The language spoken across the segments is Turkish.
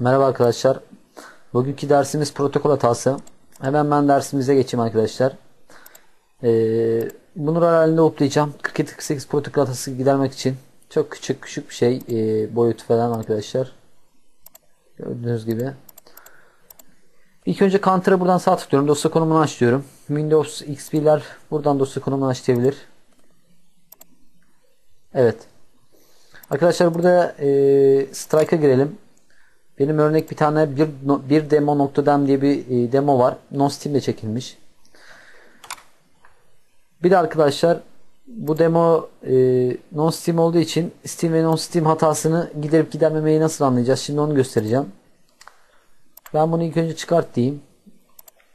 Merhaba arkadaşlar. Bugünkü dersimiz protokol hatası. Hemen ben dersimize geçeyim arkadaşlar. Ee, rol halinde toplayacağım. 47-48 protokol hatası gidermek için. Çok küçük küçük bir şey. E, boyutu falan arkadaşlar. Gördüğünüz gibi. İlk önce Counter'a buradan sağ tıklıyorum. Dosya konumunu aç diyorum. Windows XP'ler buradan dosya konumunu aç. Evet. Arkadaşlar burada e, Strike'a girelim. Benim örnek bir tane bir, bir demo noktadan diye bir e, demo var. Non Steam'de çekilmiş. Bir de arkadaşlar bu demo e, non Steam olduğu için Steam ve non Steam hatasını giderip gidermemeyi nasıl anlayacağız? Şimdi onu göstereceğim. Ben bunu ilk önce çıkart diyeyim.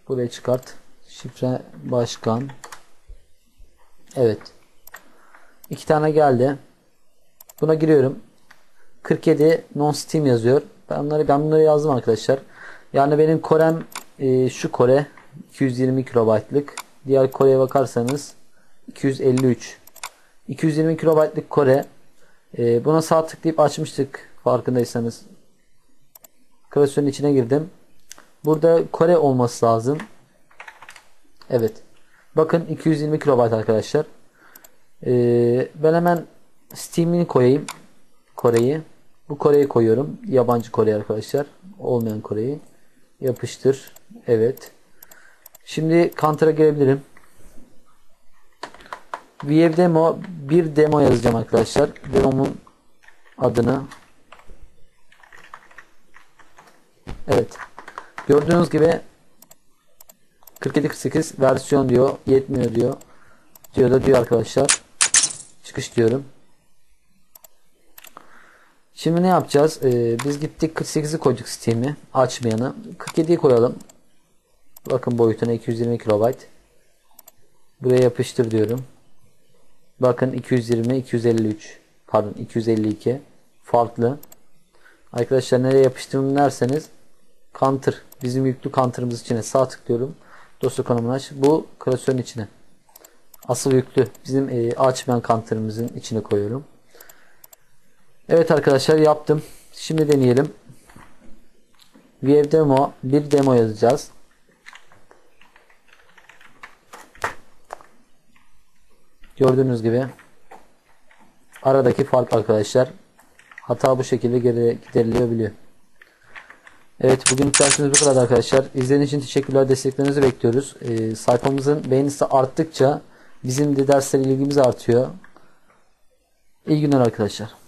Buraya çıkart. Şifre başkan. Evet. İki tane geldi. Buna giriyorum. 47 non Steam yazıyor. Ben bunları ben bunları yazdım arkadaşlar. Yani benim Korem e, şu Kore 220 kilobaytlık. Diğer Kore'ye bakarsanız 253. 220 kilobaytlık Kore. E, buna sağ tıklayıp açmıştık farkındaysanız. Klasörün içine girdim. Burada Kore olması lazım. Evet. Bakın 220 kilobayt arkadaşlar. Ee, ben hemen Steam'ini koyayım. Kore'yi. Bu Kore'yi koyuyorum. Yabancı Kore arkadaşlar. Olmayan Kore'yi. Yapıştır. Evet. Şimdi Counter'a gelebilirim. VF demo bir demo yazacağım arkadaşlar. Demomun adını Evet. Gördüğünüz gibi 4748 versiyon diyor. Yetmiyor diyor. Diyor da diyor arkadaşlar. Çıkış diyorum. Şimdi ne yapacağız? Ee, biz gittik 48'i koyduk Steam'i. Açmayanı. 47'yi koyalım. Bakın boyutuna 220 KB. Buraya yapıştır diyorum. Bakın 220, 253. Pardon 252. Farklı. Arkadaşlar nereye yapıştırdım derseniz Counter. Bizim yüklü counter'ımız içine sağ tıklıyorum. Dosya konumunu aç. Bu klasörün içine. Asıl yüklü. Bizim e, açmayan counter'ımızın içine koyuyorum. Evet arkadaşlar yaptım. Şimdi deneyelim. VF demo bir demo yazacağız. Gördüğünüz gibi aradaki fark arkadaşlar. Hata bu şekilde gideriliyor Evet bugün dersimiz bu kadar arkadaşlar. İzlediğiniz için teşekkürler. Desteklerinizi bekliyoruz. Ee, sayfamızın beğenisi arttıkça bizim de derslere ilgimiz artıyor. İyi günler arkadaşlar.